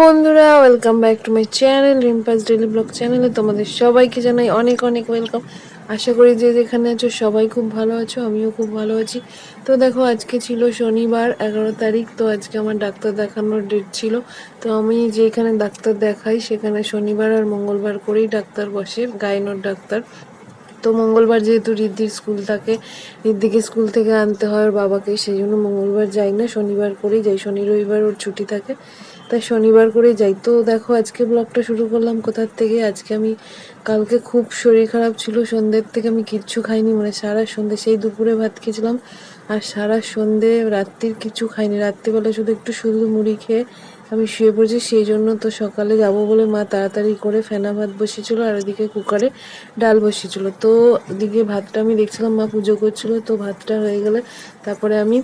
বন্ধুরা welcome back to my channel Rimpas daily blog চ্যানেলে তোমাদের সবাইকে জানাই অনেক অনেক ওয়েলকাম আশা করি যে যেখানে আছো সবাই খুব ভালো আছো, আমিও খুব ভালো আছি। তো দেখো, আজকে ছিল শনিবার, এগারো তারিখ, তো আজকে আমার ডাক্তার দেখানোর ডেট ছিল। তো আমি যেখানে ডাক্তার দেখাই, সেখানে শনিবার আর মঙ্গলবার করেই ডাক্তার বসে গাইনোর ডাক্তার। তো মঙ্গলবার যেহেতু রিদ্ধির স্কুল থাকে রিদ্ধিকে স্কুল থেকে আনতে হয় ওর বাবাকে, সেই জন্য মঙ্গলবার যাই না, শনিবার করেই যাই। শনি, রবিবার ওর ছুটি থাকে। তাই শনিবার করেই যাই। তো দেখো, আজকে ব্লগটা শুরু করলাম কোথার থেকে? আজকে আমি কালকে খুব শরীর খারাপ ছিল, সন্ধ্যের থেকে আমি কিচ্ছু খাইনি মানে সারা সন্ধ্যে সেই দুপুরে ভাত খেয়েছিলাম। আর সারা সন্ধে রাত্রির কিছু খাইনি। রাত্রিবেলা শুধু একটু শুধু মুড়ি খেয়ে আমি শুয়ে পড়েছি। সেই জন্য তো সকালে যাব বলে মা তাড়াতাড়ি করে ফেনা ভাত বসিয়েছিল আর ওদিকে কুকারে ডাল বসিয়েছিল। তো ওদিকে ভাতটা আমি দেখছিলাম, মা পুজো করছিল, তো ভাতটা হয়ে গেলে তারপরে আমি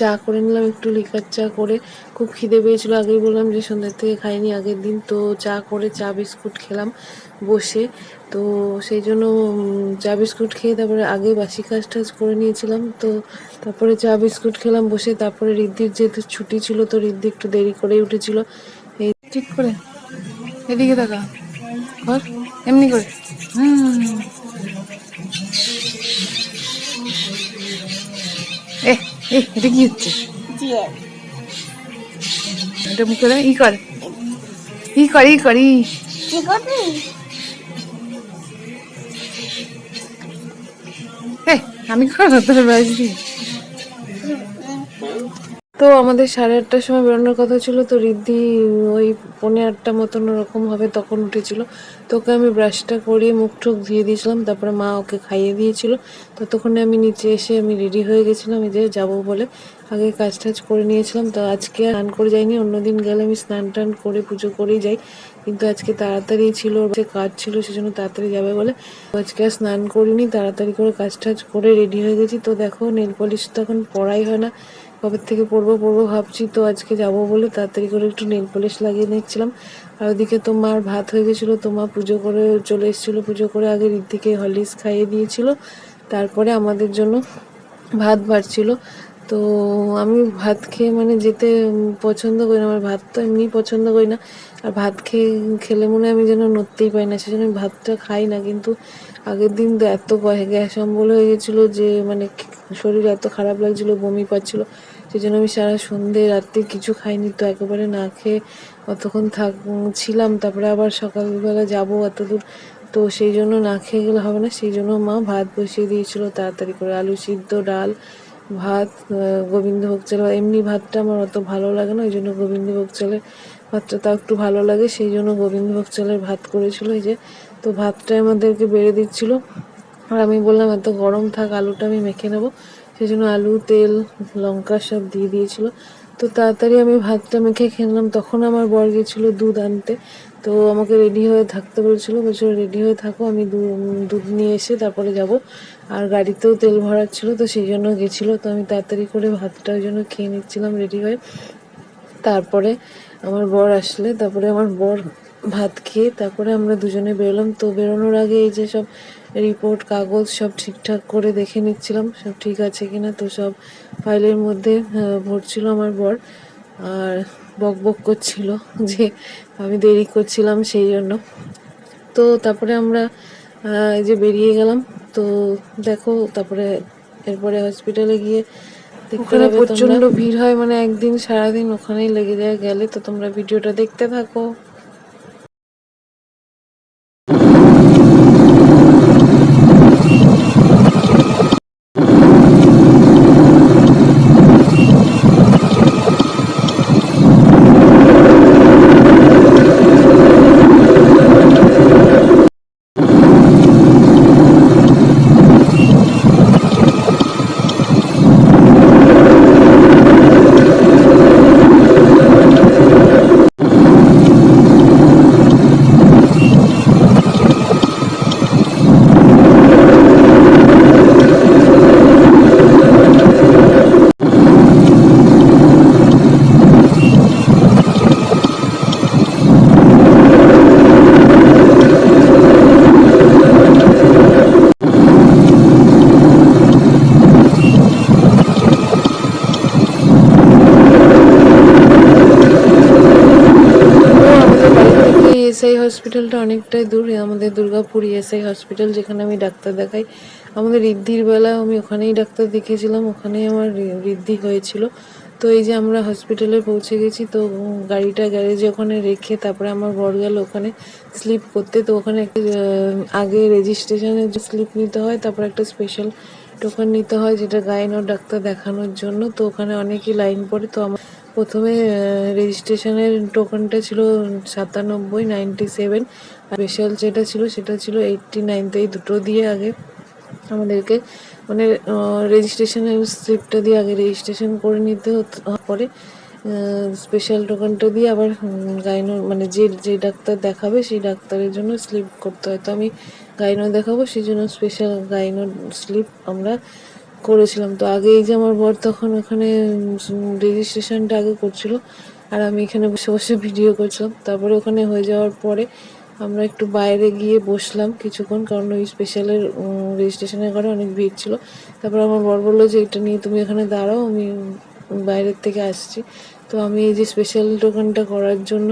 চা করে নিলাম, একটু লিকার চা করে। খুব খিদে পেয়েছিলো, আগেই বললাম যে সন্ধ্যার থেকে খাইনি, আগের দিন তো চা করে চা বিস্কুট খেলাম বসে। তো সেই জন্য চা বিস্কুট খেয়ে তারপরে আগে বাসি কাজ টাজ করে নিয়েছিলাম। তো তারপরে চা বিস্কুট খেলাম বসে, তারপরে রিদ্ধির যেহেতু ছুটি ছিল, তো রিদ্ধি একটু দেরি করেই উঠেছিল। এই ঠিক করে। এদিকে দেখা এমনি করে। হুম। এটা কি হচ্ছে? এটা মুখে দেয়? ই কর। ই কর ই কর ই। আমি করো তোর বাজি তো আমাদের সাড়ে আটটার সময় বেরোনোর কথা ছিল, তো রিদ্ধি ওই পৌনে আটটা মতন ওরকম হবে তখন উঠেছিল। তো ওকে আমি ব্রাশটা করিয়ে মুখ টুক ধুয়ে দিয়েছিলাম, তারপরে মা ওকে খাইয়ে দিয়েছিল। ততক্ষণে আমি নিচে এসে আমি রেডি হয়ে গেছিলাম যে যাব বলে আগে কাজ টাজ করে নিয়েছিলাম। তো আজকে স্নান করে যাইনি, অন্যদিন গেলে আমি স্নান টান করে পুজো করেই যাই। কিন্তু আজকে তাড়াতাড়ি ছিল যে কাজ ছিল সেজন্য তাড়াতাড়ি যাবে বলে আজকে আর স্নান করিনি, তাড়াতাড়ি করে কাজ টাজ করে রেডি হয়ে গেছি। তো দেখো নেল পলিশ তো এখন পড়াই হয় না। কবে থেকে পড়ব পড়ব ভাবছি তো আজকে যাব বলে তাড়াতাড়ি করে একটু নেল পলিশ লাগিয়ে নিচ্ছিলাম। আর ওদিকে তোমার ভাত হয়ে গেছিল, তোমার পুজো করে চলে এসেছিল, পুজো করে আগে ঋদ্ধিকে হলিস খাইয়ে দিয়েছিল। তারপরে আমাদের জন্য ভাত বাড়ছিল। তো আমি ভাত খেয়ে মানে যেতে পছন্দ করি না, আমার ভাত তো এমনি পছন্দ করি না। আর ভাত খেয়ে, খেলে মনে আমি যেন নড়তেই পাই না, সেজন্য ভাতটা খাই না। কিন্তু আগের দিন তো এত গ্যাস অম্বল হয়ে গেছিল যে মানে শরীর এত খারাপ লাগছিল, বমি পাচ্ছিল। সেই জন্য আমি সারা সন্ধে, রাত্রে কিছু খাইনি তো একেবারে না খেয়ে অতক্ষণ থাক, ছিলাম। তারপরে আবার সকালবেলা যাব এত দূর তো সেই জন্য না খেয়ে গেলে হবে না। সেই জন্য মা ভাত বসিয়ে দিয়েছিল, তাড়াতাড়ি করে আলু সিদ্ধ, ডাল, ভাত গোবিন্দভোগ চাল। এমনি ভাতটা আমার অত ভালো লাগে না, ওই জন্য গোবিন্দভোগ চালের ভাতটা তাও একটু ভালো লাগে। সেই জন্য গোবিন্দভোগ চালের ভাত করেছিল এই যে তো ভাতটা আমাদেরকে বেড়ে দিচ্ছিল। আর আমি বললাম, এত গরম থাক, আলুটা আমি মেখে নেব। সেই জন্য আলু, তেল, লঙ্কা সব দিয়ে দিয়েছিল। তো তাড়াতাড়ি আমি ভাতটা মেখে খেলাম তখন আমার বর গেছিল দুধ আনতে। তো আমাকে রেডি হয়ে থাকতে বলছিল বলছিল রেডি হয়ে থাকো, আমি দুধ নিয়ে এসে তারপরে যাব। আর গাড়িতেও তেল ভরার ছিল, তো সেই জন্য গেছিল। তো আমি তাড়াতাড়ি করে ভাতটা ওই জন্য খেয়ে নিচ্ছিলাম রেডি হয়ে। তারপরে আমার বর আসলে, তারপরে আমার বর ভাত খেয়ে তারপরে আমরা দুজনে বেরোলাম। তো বেরোনোর আগে এই যে সব রিপোর্ট কাগজ সব ঠিকঠাক করে দেখে নিচ্ছিলাম সব ঠিক আছে কিনা তো সব ফাইলের মধ্যে ভরছিল আমার বর। আর বক বক করছিল যে আমি দেরি করছিলাম সেই জন্য। তো তারপরে আমরা এই যে বেরিয়ে গেলাম। তো দেখো তারপরে এরপরে হসপিটালে গিয়ে ওখানে প্রচণ্ড ভিড় হয় মানে একদিন সারাদিন ওখানেই লেগে যায় গেলে। তো তোমরা ভিডিওটা দেখতে থাকো। ইএসআই হসপিটালটা অনেকটাই দূরে। আমাদের দুর্গাপুর ইএসআই হসপিটাল যেখানে আমি ডাক্তার দেখাই। আমাদের ঋদ্ধির বেলা আমি ওখানেই ডাক্তার দেখিয়েছিলাম। ওখানেই আমার ঋদ্ধি হয়েছিল। তো এই যে আমরা হসপিটালে পৌঁছে গেছি, তো গাড়িটা গ্যারেজে ওখানে রেখে তারপরে আমার বর গেল ওখানে স্লিপ করতে। তো ওখানে একটা আগে রেজিস্ট্রেশনের যে স্লিপ নিতে হয়, তারপর একটা স্পেশাল টোকন নিতে হয়, যেটা গাইনোর ডাক্তার দেখানোর জন্য। তো ওখানে অনেকই লাইন পড়ে। তো আমার প্রথমে রেজিস্ট্রেশনের টোকনটা ছিল সাতানব্বই নাইনটি সেভেন স্পেশাল যেটা ছিল, সেটা ছিল এইটটি নাইন এই দুটো দিয়ে আগে আমাদেরকে মানে রেজিস্ট্রেশনের স্লিপটা দিয়ে আগে রেজিস্ট্রেশন করে নিতে পরে স্পেশাল টোকনটা দিয়ে আবার গাইনো মানে যে যে ডাক্তার দেখাবে, সেই ডাক্তারের জন্য স্লিপ করতে হয়। তো আমি গাইনো দেখাবো, সেই জন্য স্পেশাল গাইনো স্লিপ আমরা করেছিলাম। তো আগে এই যে আমার বর তখন ওখানে রেজিস্ট্রেশনটা আগে করছিল, আর আমি এখানে বসে বসে ভিডিও করছিলাম। তারপরে ওখানে হয়ে যাওয়ার পরে আমরা একটু বাইরে গিয়ে বসলাম কিছুক্ষণ, কারণ ওই স্পেশালের রেজিস্ট্রেশনের ঘরে অনেক ভিড় ছিল। তারপর আমার বর বলল যে, এটা নিয়ে তুমি এখানে দাঁড়াও, আমি বাইরের থেকে আসছি। তো আমি এই যে স্পেশাল দোকানটা করার জন্য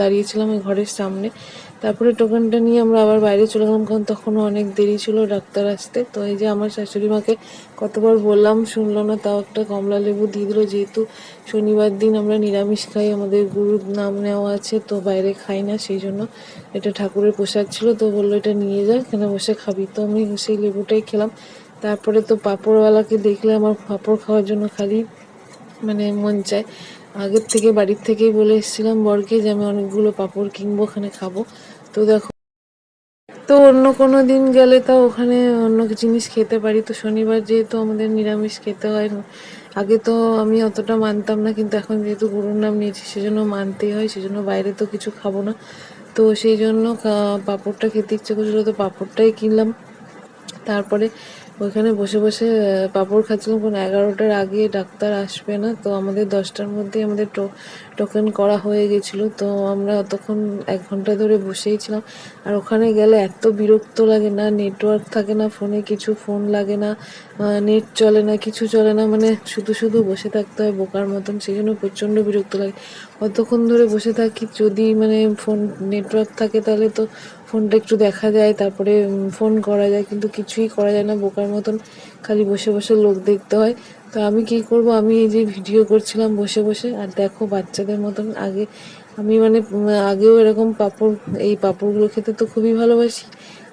দাঁড়িয়েছিলাম ওই ঘরের সামনে। তারপরে টোকেনটা নিয়ে আমরা আবার বাইরে চলে গেলাম, কারণ তখনও অনেক দেরি ছিল ডাক্তার আসতে। তো এই যে আমার শাশুড়ি মাকে কতবার বললাম, শুনলো না, তাও একটা কমলা লেবু দিয়ে দিল। যেহেতু শনিবার দিন আমরা নিরামিষ খাই, আমাদের গুরুর নাম নেওয়া আছে, তো বাইরে খাই না, সেই জন্য এটা ঠাকুরের প্রসাদ ছিল। তো বলল এটা নিয়ে যা, এখানে বসে খাবি। তো আমি সেই লেবুটাই খেলাম। তারপরে তো পাঁপড়ওয়ালাকে দেখলে আমার পাঁপড় খাওয়ার জন্য খালি মানে মন চায়। আগের থেকে, বাড়ির থেকেই বলে এসেছিলাম বরকে যে আমি অনেকগুলো পাঁপড় কিনবো, ওখানে খাব। তো দেখো, তো অন্য কোনো দিন গেলে তা ওখানে অন্য জিনিস খেতে পারি। তো শনিবার যেহেতু আমাদের নিরামিষ খেতে হয়, আগে তো আমি অতটা মানতাম না, কিন্তু এখন যেহেতু গুরুর নাম নিয়েছি, সেজন্য মানতেই হয়, সেজন্য বাইরে তো কিছু খাব না। তো সেই জন্য পাপড়টা খেতে ইচ্ছে করছিল, তো পাঁপড়টাই কিনলাম। তারপরে ওইখানে বসে বসে পাঁপড় খাচ্ছিলাম। কোনো এগারোটার আগে ডাক্তার আসবে না, তো আমাদের দশটার মধ্যেই আমাদের টোকেন করা হয়ে গেছিল। তো আমরা তখন এক ঘণ্টা ধরে বসেই ছিলাম। আর ওখানে গেলে এত বিরক্ত লাগে না নেটওয়ার্ক থাকে না ফোনে, কিছু ফোন লাগে না নেট চলে না, কিছু চলে না। মানে শুধু শুধু বসে থাকতে হয় বোকার মতন সেই জন্য প্রচণ্ড বিরক্ত লাগে। অতক্ষণ ধরে বসে থাকি, যদি মানে ফোন নেটওয়ার্ক থাকে তাহলে তো ফোনটা একটু দেখা যায়, তারপরে ফোন করা যায়, কিন্তু কিছুই করা যায় না। বোকার মতন খালি বসে বসে লোক দেখতে হয়। তো আমি কি করব? আমি এই যে ভিডিও করছিলাম বসে বসে, আর দেখো বাচ্চাদের মতন আগে আমি মানে আগেও এরকম পাঁপড়, এই পাঁপড়গুলো খেতে তো খুবই ভালোবাসি।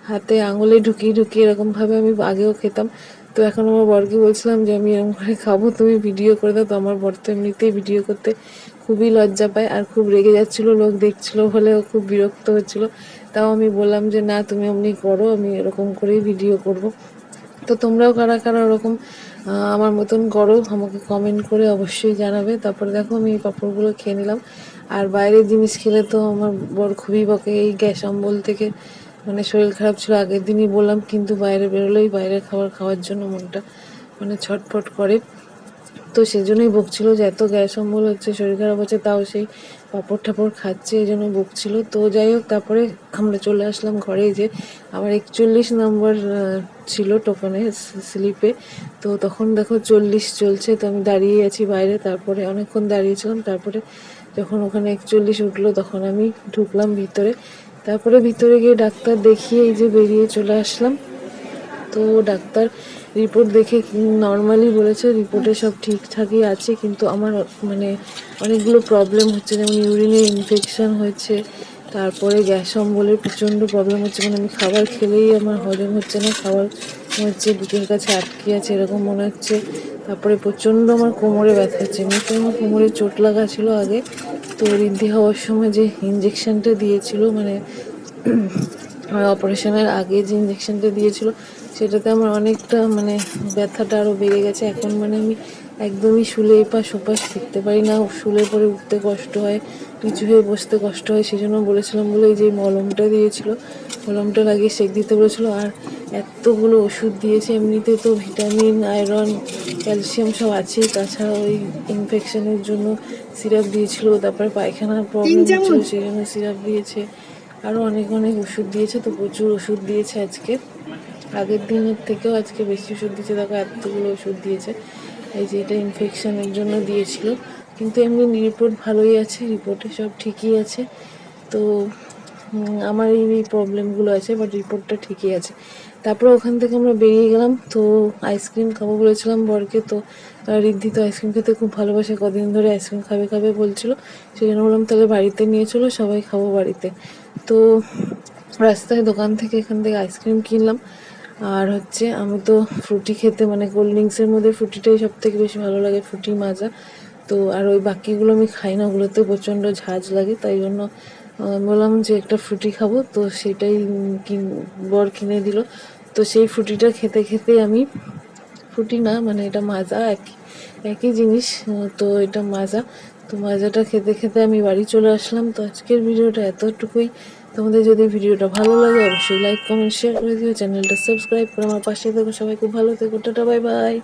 হাতে আঙুলে ঢুকিয়ে ঢুকিয়ে এরকমভাবে আমি আগেও খেতাম। তো এখন আমার বরকে বলছিলাম যে, আমি এরকম করে খাব, তুমি ভিডিও করে দাও। তো আমার বর তো এমনিতেই ভিডিও করতে খুবই লজ্জা পায়, আর খুব রেগে যাচ্ছিল, লোক দেখছিল বলে খুব বিরক্ত হচ্ছিল। তাও আমি বললাম যে, না, তুমি অমনি করো, আমি এরকম করেই ভিডিও করব। তো তোমরাও কারা কারা ওরকম আমার মতন করো, আমাকে কমেন্ট করে অবশ্যই জানাবে। তারপরে দেখো, আমি এই পাঁপড়গুলো খেয়ে নিলাম। আর বাইরের জিনিস খেলে তো আমার বর খুবই বকে। এই গ্যাস অম্বল থেকে মানে শরীর খারাপ ছিল, আগের দিনই বললাম, কিন্তু বাইরে বেরোলেই বাইরের খাবার খাওয়ার জন্য মনটা মানে ছটফট করে। তো সেজন্যই বকছিল যে এত গ্যাস অম্বল হচ্ছে, শরীর খারাপ হচ্ছে, তাও সেই পাঁপড় ঠাপড় খাচ্ছে এই জন্য বকছিল। তো যাই হোক, তারপরে আমরা চলে আসলাম ঘরে যে আমার একচল্লিশ নম্বর ছিল টোকনে স্লিপে। তো তখন দেখো চল্লিশ চলছে, তো আমি দাঁড়িয়ে আছি বাইরে। তারপরে অনেকক্ষণ দাঁড়িয়েছিলাম, তারপরে যখন ওখানে একচল্লিশ উঠল, তখন আমি ঢুকলাম ভিতরে। তারপরে ভিতরে গিয়ে ডাক্তার দেখিয়ে এই যে বেরিয়ে চলে আসলাম। তো ডাক্তার রিপোর্ট দেখে নর্মালি বলেছে রিপোর্টে সব ঠিকঠাকই আছে, কিন্তু আমার মানে অনেকগুলো প্রবলেম হচ্ছে, যেমন ইউরিনে ইনফেকশন হয়েছে, তারপরে গ্যাস অম্বলের প্রচণ্ড প্রবলেম হচ্ছে মানে আমি খাবার খেলেই আমার হজম হচ্ছে না, খাবার হচ্ছে, বুকের কাছে আটকে আছে, এরকম মনে হচ্ছে, তারপরে প্রচণ্ড আমার কোমরে ব্যথা হচ্ছে এমনিতে আমার কোমরে চোট লাগা ছিল আগে, তো ঋদ্ধি হওয়ার সময় যে ইঞ্জেকশনটা দিয়েছিল মানে আমার অপারেশনের আগে যে ইঞ্জেকশনটা দিয়েছিল সেটাতে আমার অনেকটা মানে ব্যথাটা আরও বেড়ে গেছে। এখন মানে আমি একদমই শুলে এপাশ ওপাশ শিখতে পারি না। শুলে পরে উঠতে কষ্ট হয় নিচু হয়ে বসতে কষ্ট হয় সেই জন্য বলেছিলাম বলে এই যে মলমটা দিয়েছিল মলমটা লাগিয়ে সেক দিতে বলেছিল আর এতগুলো ওষুধ দিয়েছে এমনিতে তো ভিটামিন আয়রন ক্যালসিয়াম সব আছেই। তাছাড়া ওই ইনফেকশনের জন্য সিরাপ দিয়েছিল তারপরে পায়খানার প্রবলেম হচ্ছিল সেই জন্য সিরাপ দিয়েছে। আরও অনেক অনেক ওষুধ দিয়েছে তো প্রচুর ওষুধ দিয়েছে আজকে। আগের দিনের থেকেও আজকে বেশি ওষুধ দিয়েছে। দেখো এতগুলো ওষুধ দিয়েছে। এই যে এটা ইনফেকশানের জন্য দিয়েছিল। কিন্তু এমনি রিপোর্ট ভালোই আছে রিপোর্টে সব ঠিকই আছে। তো আমার এই প্রবলেমগুলো আছে বাট রিপোর্টটা ঠিকই আছে। তারপরে ওখান থেকে আমরা বেরিয়ে গেলাম। তো আইসক্রিম খাব বলেছিলাম বরকে। তো রিদ্ধি তো আইসক্রিম খেতে খুব ভালোবাসে, কদিন ধরে আইসক্রিম খাবে খাবে বলছিল। সেই জন্য বললাম, তাহলে বাড়িতে নিয়ে চলো, সবাই খাব বাড়িতে। তো রাস্তায় দোকান থেকে এখান থেকে আইসক্রিম কিনলাম। আর হচ্ছে আমি তো ফ্রুটি খেতে মানে কোল্ড ড্রিঙ্কসের মধ্যে ফ্রুটিটাই সব থেকে বেশি ভালো লাগে, ফ্রুটি মাজা। তো আর ওই বাকিগুলো আমি খাই না, ওগুলোতে প্রচণ্ড ঝাঁজ লাগে, তাই জন্য বললাম যে একটা ফ্রুটি খাব, তো সেটাই বর কিনে দিল। তো সেই ফ্রুটিটা খেতে খেতে আমি, ফ্রুটি না মানে এটা মাজা, একই একই জিনিস তো এটা মাজা। তো মাজাটা খেতে খেতে আমি বাড়ি চলে আসলাম। তো আজকের ভিডিওটা এতটুকুই। তোমাদের যদি ভিডিওটা ভালো লাগে, অবশ্যই লাইক কমেন্ট শেয়ার করে দিও। চ্যানেলটা সাবস্ক্রাইব করে আমার পাশে থেকো। সবাই খুব ভালো থেকো। Tata bye bye